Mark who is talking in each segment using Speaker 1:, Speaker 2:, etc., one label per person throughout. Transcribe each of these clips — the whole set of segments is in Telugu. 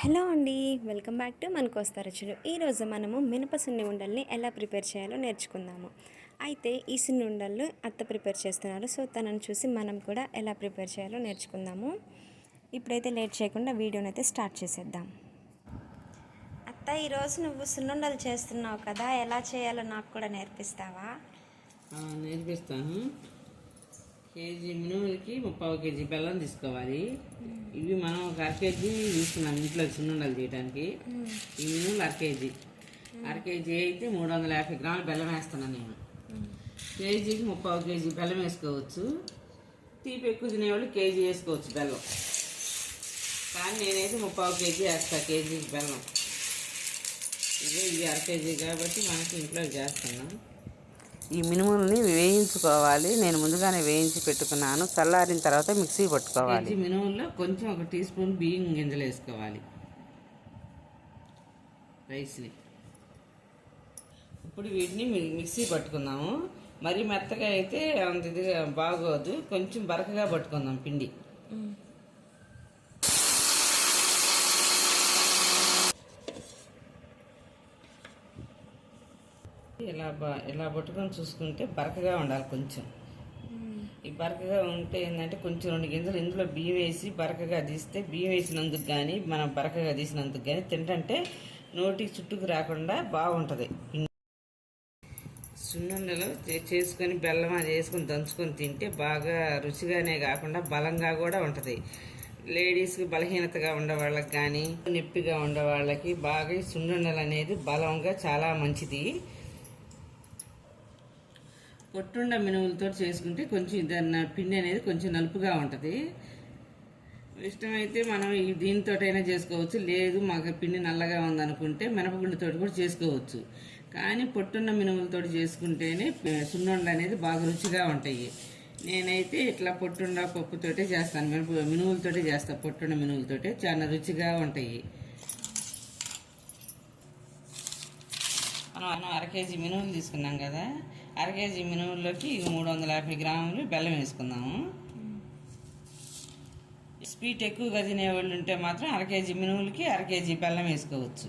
Speaker 1: హలో అండి వెల్కమ్ బ్యాక్ టు మనకు వస్తా రుచులు. ఈరోజు మనము మినప సున్ని ఉండల్ని ఎలా ప్రిపేర్ చేయాలో నేర్చుకుందాము. అయితే ఈ సున్ని ఉండలు అత్త ప్రిపేర్ చేస్తున్నారు సో తనని చూసి మనం కూడా ఎలా ప్రిపేర్ చేయాలో నేర్చుకుందాము. ఇప్పుడైతే లేట్ చేయకుండా వీడియోని అయితే స్టార్ట్ చేసేద్దాం. అత్త ఈరోజు నువ్వు సున్నుండలు చేస్తున్నావు కదా ఎలా చేయాలో నాకు కూడా నేర్పిస్తావా?
Speaker 2: నేర్పిస్తాను. కేజీ మినుములకి ముప్పై కేజీ బెల్లం తీసుకోవాలి. ఇవి మనం ఒక అర కేజీ తీసుకున్నాం ఇంట్లో చిన్నుండలు చేయడానికి ఈ మినుములు అర కేజీ. అర కేజీ అయితే మూడు వందల యాభై గ్రాముల బెల్లం వేస్తున్నాను నేను. కేజీకి ముప్పావు కేజీ బెల్లం వేసుకోవచ్చు. తీపి ఎక్కువ తినేవాళ్ళు కేజీ వేసుకోవచ్చు బెల్లం. కానీ నేనైతే ముప్పై కేజీ వేస్తా కేజీ బెల్లం. ఇదే ఇది అర కేజీ కాబట్టి మనకి ఇంట్లో చేస్తున్నాం. ఈ మినుముల్ని వేయించుకోవాలి. నేను ముందుగానే వేయించి పెట్టుకున్నాను. చల్లారిన తర్వాత మిక్సీ పట్టుకోవాలి. మినుముల్లో కొంచెం ఒక టీ స్పూన్ బియ్యం గింజలు వేసుకోవాలి. రైస్ని. ఇప్పుడు వీటిని మిక్సీ పట్టుకుందాము. మరి మెత్తగా అయితే అంత ఇదిగా బాగోదు. కొంచెం బరకగా పట్టుకుందాం పిండి. ఇలా ఇలా పట్టుకొని చూసుకుంటే బరకగా ఉండాలి కొంచెం. ఈ బరకగా ఉంటే ఏంటంటే కొంచెం రెండు గింజలు ఇందులో బియ్యం వేసి బరకగా తీస్తే బియ్యం వేసినందుకు కానీ మనం బరకగా తీసినందుకు కానీ తింటంటే నోటికి చుట్టుకు రాకుండా బాగుంటుంది. సున్నుండలు చే- చేసుకొని బెల్లం అది వేసుకొని దంచుకొని తింటే బాగా రుచిగానే కాకుండా బలంగా కూడా ఉంటుంది. లేడీస్కి బలహీనతగా ఉండే వాళ్ళకి కానీ నొప్పిగా ఉండే వాళ్ళకి బాగా సున్నుండలు అనేది బలంగా చాలా మంచిది. పొట్టుండ మినుములతో చేసుకుంటే కొంచెం దాని పిండి అనేది కొంచెం నలుపుగా ఉంటుంది. ఇష్టమైతే మనం ఈ దీనితోటైనా చేసుకోవచ్చు. లేదు మాకు పిండి నల్లగా ఉందనుకుంటే మినపగుండితో కూడా చేసుకోవచ్చు. కానీ పొట్టున్న మినుములతో చేసుకుంటేనే సున్నుండ అనేది బాగా రుచిగా ఉంటాయి. నేనైతే ఇట్లా పొట్టుండ పప్పుతోటే చేస్తాను. మినప మినుములతోటే చేస్తాను పొట్టున్న మినుములతోటే చాలా రుచిగా ఉంటాయి. మనం మనం అర కేజీ మినుములు తీసుకున్నాం కదా. అర కేజీ మినుముల్లోకి మూడు వందల యాభై గ్రాములు బెల్లం వేసుకుందాము. స్వీట్ ఎక్కువగా తినేవాళ్ళు ఉంటే మాత్రం అర కేజీ మినుములకి అర కేజీ బెల్లం వేసుకోవచ్చు.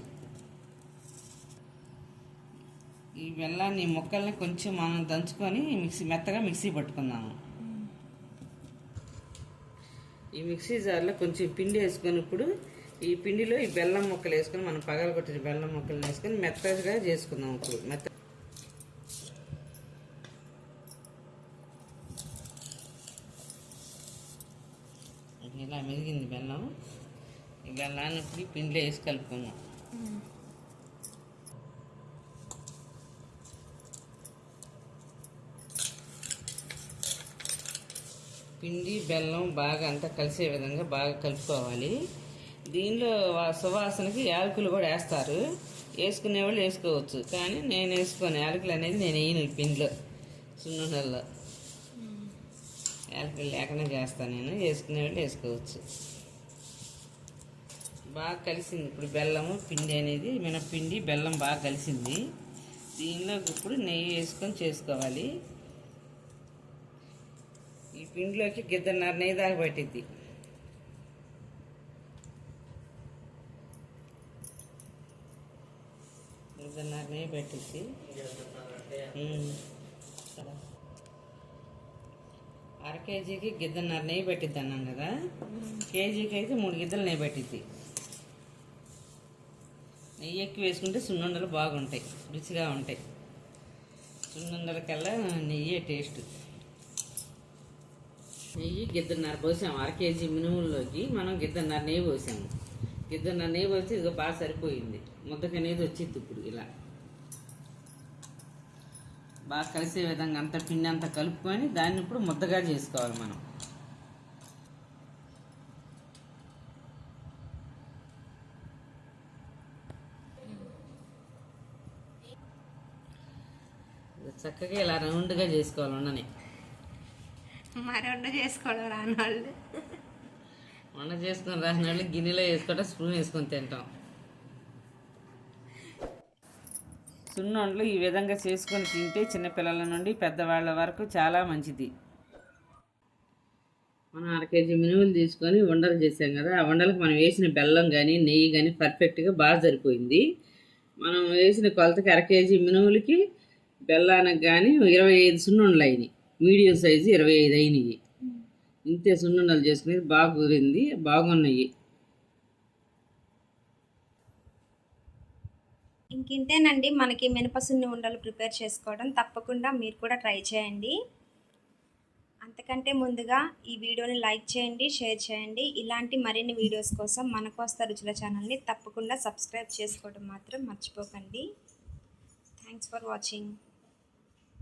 Speaker 2: ఈ బెల్లాన్ని మొక్కల్ని ముక్కల్ని కొంచెం మనం దంచుకొని మిక్సీ మెత్తగా మిక్సీ పట్టుకుందాము. ఈ మిక్సీ జార్లో కొంచెం పిండి వేసుకొని ఇప్పుడు ఈ పిండిలో ఈ బెల్లం ముక్కలు వేసుకొని మనం పగలగొట్టిన బెల్లం ముక్కలు వేసుకొని మెత్తగా చేసుకుందాం ఇప్పుడు. మెత్త ఇది ఇలా మెదిగింది బెల్లం ఈ పిండిలో వేసి కలుపుకుందాం. పిండి బెల్లం బాగా అంతా కలిసే విధంగా బాగా కలుపుకోవాలి. దీనిలో సువాసనకి యాలకులు కూడా వేస్తారు. వేసుకునే వాళ్ళు వేసుకోవచ్చు. కానీ నేను వేసుకోను యాలకులు అనేది నేను వేయను పిండిలో సున్నుండల్లో యాలకులు లేకుండా చేస్తాను నేను. వేసుకునే వాళ్ళు వేసుకోవచ్చు. బాగా కలిసింది. ఇప్పుడు బెల్లము పిండి అనేది మినపిండి బెల్లం బాగా కలిసింది. దీనిలో ఇప్పుడు నెయ్యి వేసుకొని చేసుకోవాలి. ఈ పిండిలోకి గిద్దన్నర నెయ్యి దాకా పట్టిద్ది. గిద్దన్నర నెయ్యి పట్టిద్ది. అర కేజీకి గిద్దన్నర నెయ్యి పెట్టిద్ది అన్నాం కదా. కేజీకి అయితే మూడు గిద్దలు నెయ్యి పెట్టిద్ది. నెయ్యి ఎక్కువ వేసుకుంటే సున్నుండలు బాగుంటాయి రుచిగా ఉంటాయి. సున్నుండలకల్లా నెయ్యే టేస్ట్. నెయ్యి గిద్దన్నర పోసాము అర కేజీ మినుముల్లోకి మనం గిద్దన్నర నెయ్యి పోసాము గిద్దన్నర నెయ్యి పోసి ఇదిగో బాగా సరిపోయింది. ముద్దకనేది వచ్చింది ఇప్పుడు ఇలా. బాగా కలిసే విధంగా అంత పిండి అంతా కలుపుకొని దాన్ని ఇప్పుడు ముద్దగా చేసుకోవాలి మనం. చక్కగా ఇలా రౌండ్గా చేసుకోవాలి ఉండని
Speaker 1: మరి వంట చేసుకోవడం రాని వాళ్ళు
Speaker 2: వంట చేసుకొని రాసిన వాళ్ళు గిన్నెలో వేసుకుంటే స్పూన్ వేసుకొని తింటాం. సున్నుండలు ఈ విధంగా చేసుకొని తింటే చిన్నపిల్లల నుండి పెద్దవాళ్ళ వరకు చాలా మంచిది. మనం అర కేజీ మినుములు తీసుకొని ఉండలు చేసాం కదా ఆ ఉండలకు మనం వేసిన బెల్లం కానీ నెయ్యి కానీ పర్ఫెక్ట్గా బాగా సరిపోయింది. మనం వేసిన కొలతకి అర కేజీ మినుములకి బెల్లానికి కానీ ఇరవై ఐదు సున్నుండలు అయినాయి. మీడియం సైజు ఇరవై ఐదు అయినాయి. ఇంతే సున్నుండలు చేసుకునేది బాగా కుదిరింది బాగున్నాయి.
Speaker 1: ఇంకింతేనండి మనకి మినపసున్ని ఉండలు ప్రిపేర్ చేసుకోవడం. తప్పకుండా మీరు కూడా ట్రై చేయండి. అంతకంటే ముందుగా ఈ వీడియోని లైక్ చేయండి షేర్ చేయండి. ఇలాంటి మరిన్ని వీడియోస్ కోసం మనకోస్తా రుచుల ఛానల్ని తప్పకుండా సబ్స్క్రైబ్ చేసుకోవడం మాత్రం మర్చిపోకండి. Thanks for watching.